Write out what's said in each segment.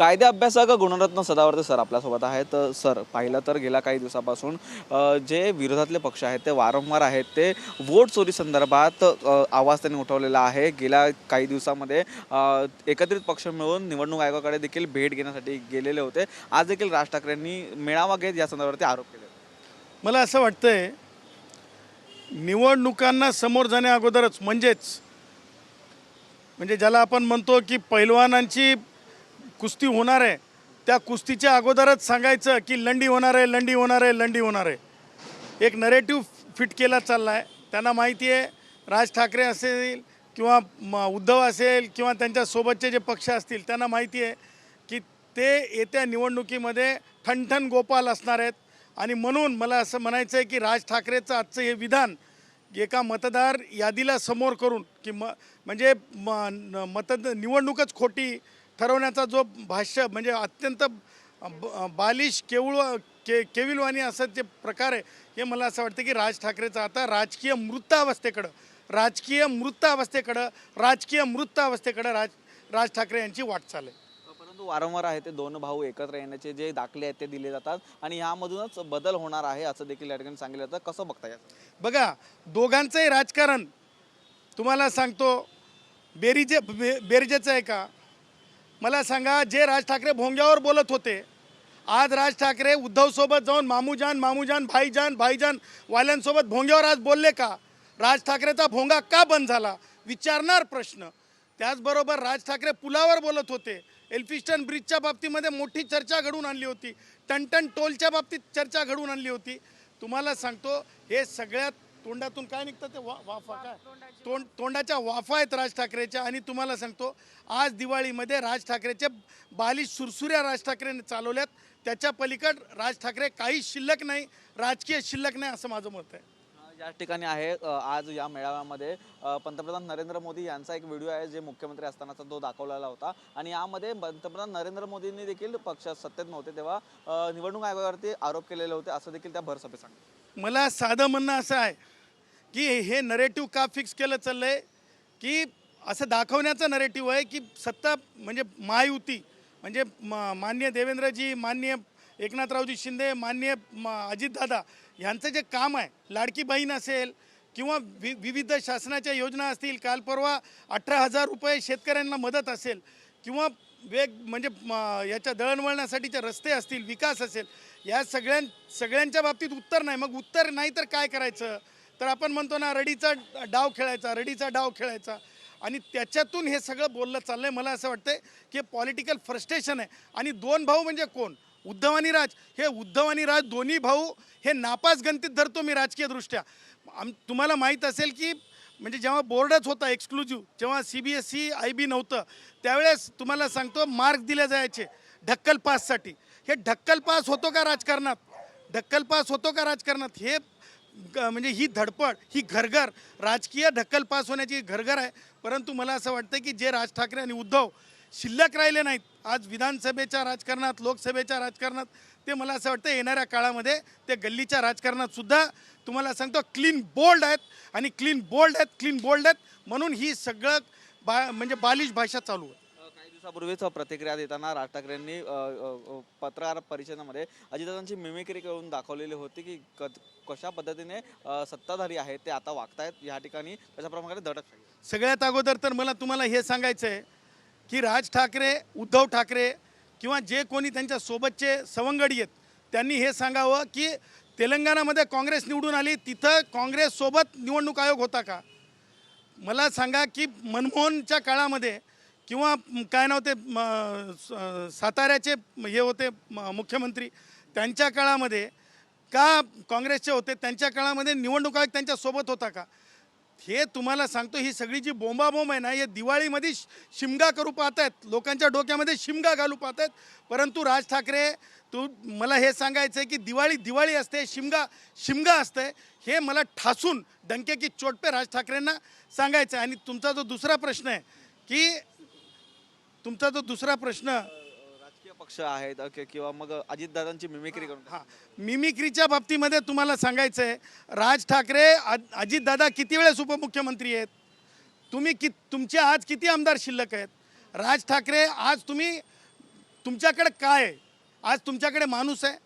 कायदे अभ्यासक गुणरत्न सदावर्ते सर आपल्यासोबत आहेत. सर पाहिलं तर गेल्या काही दिवसापासून जे विरोधातले पक्ष आहेत ते वारंवार आहेत ते वोट चोरी संदर्भात आवाज त्यांनी उठवलेला आहे. गेल्या काही दिवसामध्ये एकत्रित पक्ष मिळून निवडणूक आयोगाकडे देखील भेट घेण्यासाठी गेलेले होते. आज देखील राज ठाकरेंनी मेळावा घेत या संदर्भात आरोप केले मला असं वाटतंय निवडणुकांना समोर जाण्या अगोदरच म्हणजेच म्हणजे ज्याला आपण म्हणतो की पैलवानांची कुस्ती होणार आहे. त्या कुस्तीच्या अगोदरच सांगायचं की लंडी होणार आहे लंडी होणार आहे लंडी होणार आहे. एक नरेटिव्ह फिट केला चालला आहे त्यांना माहिती आहे राज ठाकरे असेल किंवा म- उद्धव असेल किंवा त्यांच्यासोबतचे जे पक्ष असतील त्यांना माहिती आहे की ते येत्या निवडणुकीमध्ये ठणठण गोपाल असणार आहेत. आणि म्हणून मला असं म्हणायचं आहे की राज ठाकरेचं आजचं हे विधान एका मतदार यादीला समोर करून की म म्हणजे म न- निवडणूकच खोटी ठरवण्याचा जो भाष्य म्हणजे अत्यंत ब- बालिश केवळ के केविलवाणी असं जे प्रकार आहे हे मला असं वाटतं की राज ठाकरेचं आता राजकीय मृतावस्थेकडं राजकीय मृतावस्थेकडं राजकीय मृतावस्थेकडं राज राज ठाकरे यांची वाटचाल आहे परंतु वारंवार आहे ते दोन भाऊ एकत्र येण्याचे जे दाखले आहेत ते दिले जातात आणि यामधूनच बदल होणार आहे असं देखील या ठिकाणी सांगितलं जातं. कसं बघता याचं? बघा दोघांचंही राजकारण तुम्हाला सांगतो बेरीजे बे बेरजेचं आहे का? मला सांगा जे राज ठाकरे भोंग्यावर बोलत होते आज राज ठाकरे उद्धवसोबत जाऊन मामूजान मामूजान भाईजान भाईजान वाल्यांसोबत भोंग्यावर आज बोलले का? राज ठाकरेचा भोंगा का बंद झाला? विचारणार प्रश्न. त्याचबरोबर राज ठाकरे पुलावर बोलत होते. एल्फिस्टन ब्रिजच्या बाबतीमध्ये मोठी चर्चा घडून आणली होती. टनटन टोलच्या बाबतीत चर्चा घडून आणली होती. तुम्हाला सांगतो हे सगळ्यात तोंडातून काय निघतं ते वा वाफा काय? तोंड तोंडाच्या वाफा आहेत राज ठाकरेच्या आणि तुम्हाला सांगतो आज दिवाळीमध्ये राज ठाकरेचे बालिश सुरसुऱ्या राज ठाकरेने चालवल्यात. त्याच्या पलीकड राज ठाकरे काही शिल्लक नाही राजकीय शिल्लक नाही असं माझं मत आहे. या ठिकाणी आहे आज या मेळाव्यामध्ये पंतप्रधान नरेंद्र मोदी यांचा एक व्हिडिओ आहे जे मुख्यमंत्री असतानाचा तो दाखवलेला होता. आणि यामध्ये पंतप्रधान नरेंद्र मोदींनी देखील पक्षात सत्तेत नव्हते तेव्हा निवडणूक आयोगावरती आरोप केलेले होते असं देखील त्या भरसभेत सांगितलं मला साधं म्हणणं असं आहे की हे नरेटिव्ह का फिक्स केलं चाललं आहे की असं दाखवण्याचं नरेटिव्ह आहे की सत्ता म्हणजे महायुती म्हणजे म- माननीय देवेंद्रजी माननीय एकनाथरावजी शिंदे माननीय म- अजितदादा यांचं जे काम आहे लाडकी बहीण असेल किंवा वि विविध शासनाच्या योजना असतील काल परवा अठरा हजार रुपये शेतकऱ्यांना मदत असेल किंवा वेग म्हणजे म- याच्या दळणवळणासाठीचे रस्ते असतील विकास असेल या सगळ्यां सगळ्यांच्या बाबतीत उत्तर नाही. मग उत्तर नाही तर काय करायचं? तर आपण म्हणतो ना रडीचा डाव खेळायचा रडीचा डाव खेळायचा. आणि त्याच्यातून हे सगळं बोललं चाललं आहे मला असं वाटतंय की पॉलिटिकल फ्रस्ट्रेशन आहे. आणि दोन भाऊ म्हणजे कोण? उद्धव आणि राज. हे उद्धव आणि राज दोन्ही भाऊ हे नापास गणतीत धरतो मी राजकीयदृष्ट्या. आम तुम्हाला माहीत असेल की म्हणजे जेव्हा बोर्डच होता एक्सक्लुझिव्ह जेव्हा C B S E I B नव्हतं त्यावेळेस तुम्हाला सांगतो मार्क दिले जायचे ढक्कल पाससाठी हे ढक्कल पास होतो का राजकारणात? ढक्कल पास होतो का राजकारणात? हे म्हणजे ही धडपड ही घरघर राजकीय ढक्कलपास होण्याची घरघर आहे. परंतु मला असं वाटतं की जे राज ठाकरे आणि उद्धव शिल्लक राहिले नाहीत आज विधानसभेच्या राजकारणात लोकसभेच्या राजकारणात ते मला असं वाटतं येणाऱ्या काळामध्ये ते गल्लीच्या राजकारणात सुद्धा तुम्हाला सांगतो क्लीन बोल्ड आहेत आणि क्लीन बोल्ड आहेत क्लीन बोल्ड आहेत म्हणून ही सगळं बा म्हणजे बालिश भाषा चालू आहे. दिवसापूर्वीच प्रतिक्रिया देताना राज ठाकरेंनी पत्रकार परिषदेमध्ये अजितदादांची मिमिक्री करून दाखवलेली होती की कशा पद्धतीने सत्ताधारी आहेत ते आता वागतायत या ठिकाणी त्याच्याप्रमाणे धडक सगळ्यात अगोदर तर मला तुम्हाला हे सांगायचं आहे की राज ठाकरे उद्धव ठाकरे किंवा जे कोणी त्यांच्या सोबतचे सवंगडी आहेत त्यांनी हे सांगावं की तेलंगणामध्ये काँग्रेस निवडून आली तिथं काँग्रेससोबत निवडणूक आयोग होता का? मला सांगा की मनमोहनच्या काळामध्ये किंवा काय नव्हते ते साताऱ्याचे हे होते म, मुख्यमंत्री. त्यांच्या काळामध्ये का काँग्रेसचे होते त्यांच्या काळामध्ये निवडणूक आयोग त्यांच्यासोबत होता का? हे तुम्हाला सांगतो ही सगळी जी बोंबाबोंब आहे ना हे दिवाळीमध्ये शि- शिमगा करू पाहत आहेत लोकांच्या डोक्यामध्ये शिमगा घालू पाहत आहेत परंतु राज ठाकरे तू मला हे सांगायचं आहे की दिवाळी दिवाळी असते शिमगा शिमगा असते हे मला ठासून डंके की चोट पे राज ठाकरेंना सांगायचं आहे आणि तुमचा जो दुसरा प्रश्न आहे की तुमचा जो दुसरा प्रश्न राजकीय पक्ष आहेत किंवा मग अजितदादांची मिमिक्री करून. हां मिमिक्रीच्या बाबतीमध्ये तुम्हाला सांगायचं आहे राज ठाकरे अज- अजितदादा किती वेळेस उपमुख्यमंत्री आहेत? तुम्ही कि तुमचे आज किती आमदार शिल्लक आहेत? राज ठाकरे आज तुम्ही तुमच्याकडे काय आहे? आज तुमच्याकडे माणूस आहे?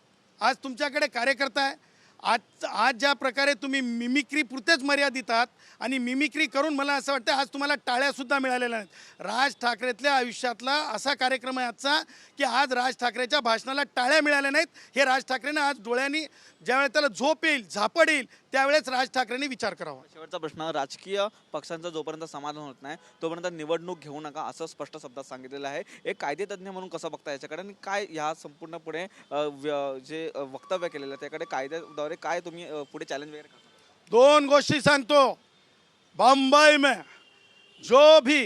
आज तुमच्याकडे कार्यकर्ता आहे? आज आज ज्या प्रकारे तुम्ही मिमिक्री पुरतेच मर्यादित आहात आणि मिमिक्री करून मला असं वाटतं आज तुम्हाला टाळ्यासुद्धा मिळालेल्या नाहीत. राज ठाकरेतल्या आयुष्यातला असा कार्यक्रम आहे आजचा की आज राज ठाकरेच्या भाषणाला टाळ्या मिळाल्या नाहीत. हे राज ठाकरेनं आज डोळ्यांनी ज्यावेळेस त्याला झोप येईल झापड येईल त्यावेळेस राज ठाकरेंनी विचार करावा. शेवटचा प्रश्न राजकीय पक्षांचं जोपर्यंत समाधान होत नाही तोपर्यंत निवडणूक घेऊ नका असं स्पष्ट शब्दात सांगितलेलं आहे. एक कायदेतज्ञ म्हणून कसं बघता याच्याकडे? आणि काय ह्या संपूर्णपणे अ, व्य- जे वक्तव्य केलेलं आहे त्याकडे कायद्याद्वारे काय तुम्ही पुढे चॅलेंज वगैरे करता? दोन गोष्टी सांगतो. बम्बई में जो भी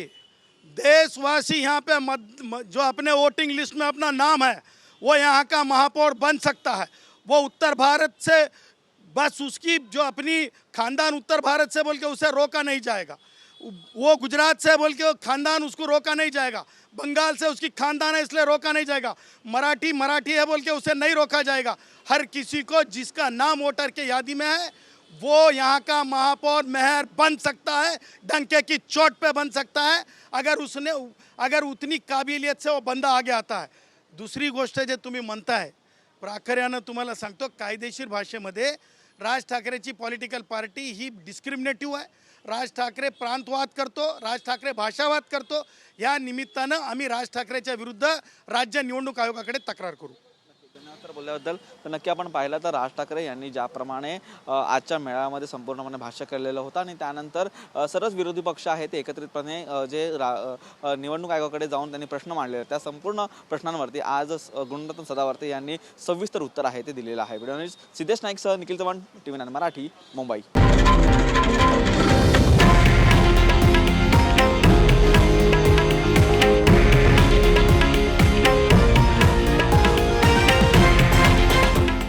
देशवासी यहाँ पे मद, जो अपने वोटिंग लिस्ट में अपना नाम है वो यहाँ का महापौर बन सकता है। वो उत्तर भारत से बस उसकी जो अपनी खानदान उत्तर भारत से बोल के उसे रोका नहीं जाएगा। वो गुजरात से बोल के खानदान उसको रोका नहीं जाएगा। बंगाल से उसकी खानदान है इसलिए रोका नहीं जाएगा। मराठी मराठी है बोल के उसे नहीं रोका जाएगा। हर किसी को जिसका नाम वोटर के यादी में है वो यहाँ का महापौर मेहर बन सकता है डंके की चोट पे बन सकता है अगर उसने अगर उतनी काबिलियत से वो बंदा आगे आता है। दुसरी गोष्ट जे तुम्ही म्हणताय प्राखऱ्यानं तुम्हाला सांगतो कायदेशीर भाषेमध्ये राज ठाकरेची पॉलिटिकल पार्टी ही डिस्क्रिमिनेटिव्ह आहे. राज ठाकरे प्रांतवाद करतो राज ठाकरे भाषावाद करतो या निमित्तानं आम्ही राज ठाकरेच्या विरुद्ध राज्य निवडणूक आयोगाकडे तक्रार करू. धन्यवाद बोलल्याबद्दल तर नक्की आपण पाहिलं तर राज ठाकरे यांनी ज्याप्रमाणे आजच्या मेळाव्यामध्ये संपूर्णपणे भाष्य केलेलं होतं आणि त्यानंतर सर्वच विरोधी पक्ष आहेत ते एकत्रितपणे जे रा निवडणूक आयोगाकडे जाऊन त्यांनी प्रश्न मांडले त्या संपूर्ण प्रश्नांवरती आज गुणरत्न सदावर्ते यांनी सविस्तर उत्तर आहे ते दिलेलं आहे. Video news Siddhesh नाईकसह Nikhil Chavan T V nine Marathi Mumbai.